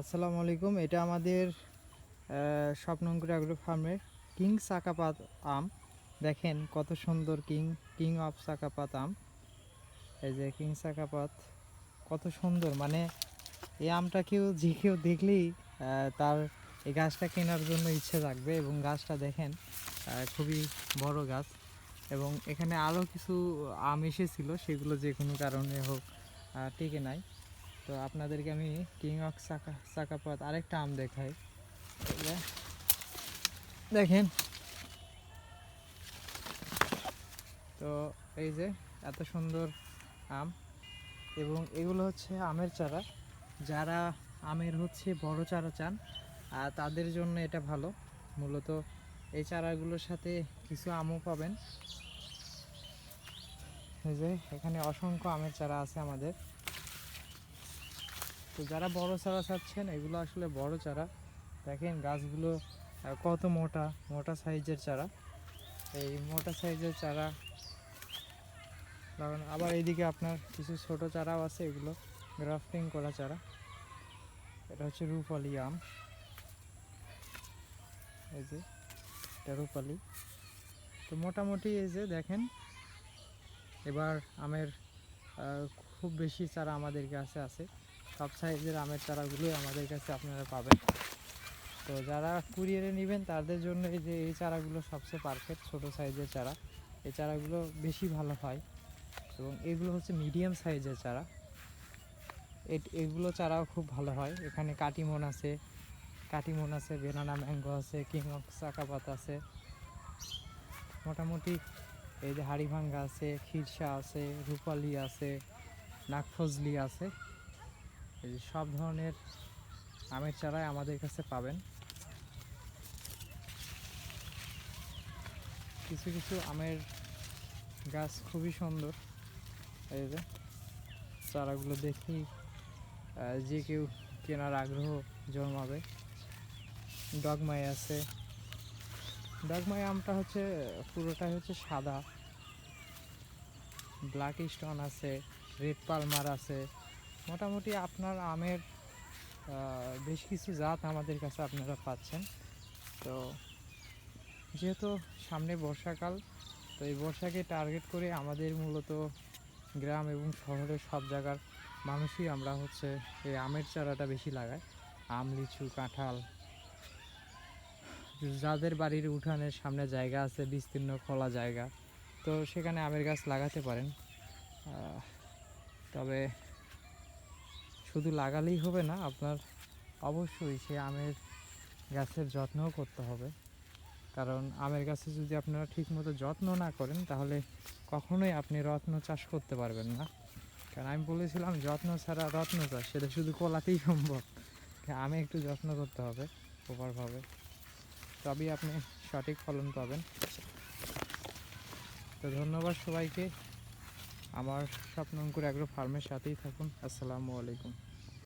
আসসালামু আলাইকুম, এটা আমাদের স্বপ্নঙ্কুর অ্যাগ্রো ফার্মের কিং সাকাপাত আম। দেখেন কত সুন্দর কিং কিং অফ সাকাপাত আম। এই যে কিং সাকাপাত কত সুন্দর। মানে এই আমটা কেউ, যে কেউ দেখলেই তার এই গাছটা কেনার জন্য ইচ্ছে থাকবে এবং গাছটা দেখেন খুবই বড় গাছ। এবং এখানে আরও কিছু আম এসেছিল, সেগুলো যে কোনো কারণে হোক টিকে নাই। তো আপনাদেরকে আমি কিং অফ সাকা সাকাপাত আরেকটা আম দেখাই। দেখেন। তো এই যে এত সুন্দর আম এবং এগুলো হচ্ছে আমের চারা। যারা আমের হচ্ছে বড় চারা চান আর তাদের জন্য এটা ভালো। মূলত এই চারাগুলোর সাথে কিছু আমও পাবেন। এই যে এখানে অসংখ্য আমের চারা আছে আমাদের। তো যারা বড় চারা চাচ্ছেন, এগুলো আসলে বড় চারা। দেখেন গাছগুলো কত মোটা মোটা সাইজের চারা। এই মোটা সাইজের চারা লাগানো আবার এইদিকে আপনার কিছু ছোট চারাও আছে, এগুলো গ্রাফটিং করা চারা। এটা হচ্ছে রূপালি আম। এই যে, এটা রূপালি। তো মোটামুটি এই যে দেখেন, এবার আমের খুব বেশি চারা আমাদের কাছে আছে। সব সাইজের আমের চারাগুলোই আমাদের কাছে আপনারা পাবেন। তো যারা কুরিয়ারে নেবেন, তাদের জন্য এই যে, এই চারাগুলো সবচেয়ে পারফেক্ট ছোট সাইজের চারা। এই চারাগুলো বেশি ভালো হয় এবং এগুলো হচ্ছে মিডিয়াম সাইজের চারা। এগুলো চারাও খুব ভালো হয়। এখানে কাটিমন আছে কাটিমন আছে বেনানা ম্যাঙ্গো আছে কিং অফ চাকাপাত আছে। মোটামুটি এই যে হাড়িভাঙ্গা আছে খিরসা আছে, রূপালি আছে, নাগফজলি আছে। এই যে সব ধরনের আমের চারাই আমাদের কাছে পাবেন। কিছু কিছু আমের গাছ খুবই সুন্দর। এই যে চারাগুলো দেখি যে কেউ কেনার আগ্রহ জন্মাবে। ডগমাই আছে। ডগমাই আমটা হচ্ছে, পুরোটাই হচ্ছে সাদা। ব্ল্যাক স্টোন আছে, রেড পালমার আছে। মোটামুটি আপনার আমের বেশ কিছু জাত আমাদের কাছে আপনারা পাচ্ছেন। তো যেহেতু সামনে বর্ষাকাল, তো এই বর্ষাকে টার্গেট করে আমাদের মূলত গ্রাম এবং শহরের সব জায়গার মানুষই আমরা হচ্ছে এই আমের চারাটা বেশি লাগাই। আম, লিচু, কাঁঠাল, যাদের বাড়ির উঠানের সামনে জায়গা আছে, বিস্তীর্ণ খোলা জায়গা, তো সেখানে আমের গাছ লাগাতে পারেন। তবে শুধু লাগালেই হবে না, আপনার অবশ্যই সে আমের গাছের যত্নও করতে হবে। কারণ আমের গাছে যদি আপনারা ঠিকমতো যত্ন না করেন, তাহলে কখনোই আপনি রত্ন চাষ করতে পারবেন না। কারণ আমি বলেছিলাম, যত্ন ছাড়া রত্ন চাষ, সেটা শুধু কলাতেই সম্ভব। আমে একটু যত্ন করতে হবে, প্রপারভাবে। তবেই আপনি সঠিক ফলন পাবেন। তো ধন্যবাদ সবাইকে। আমার স্বপ্নঙ্কুর অ্যাগ্রো ফার্মের সাথেই থাকুন। আসসালামু আলাইকুম।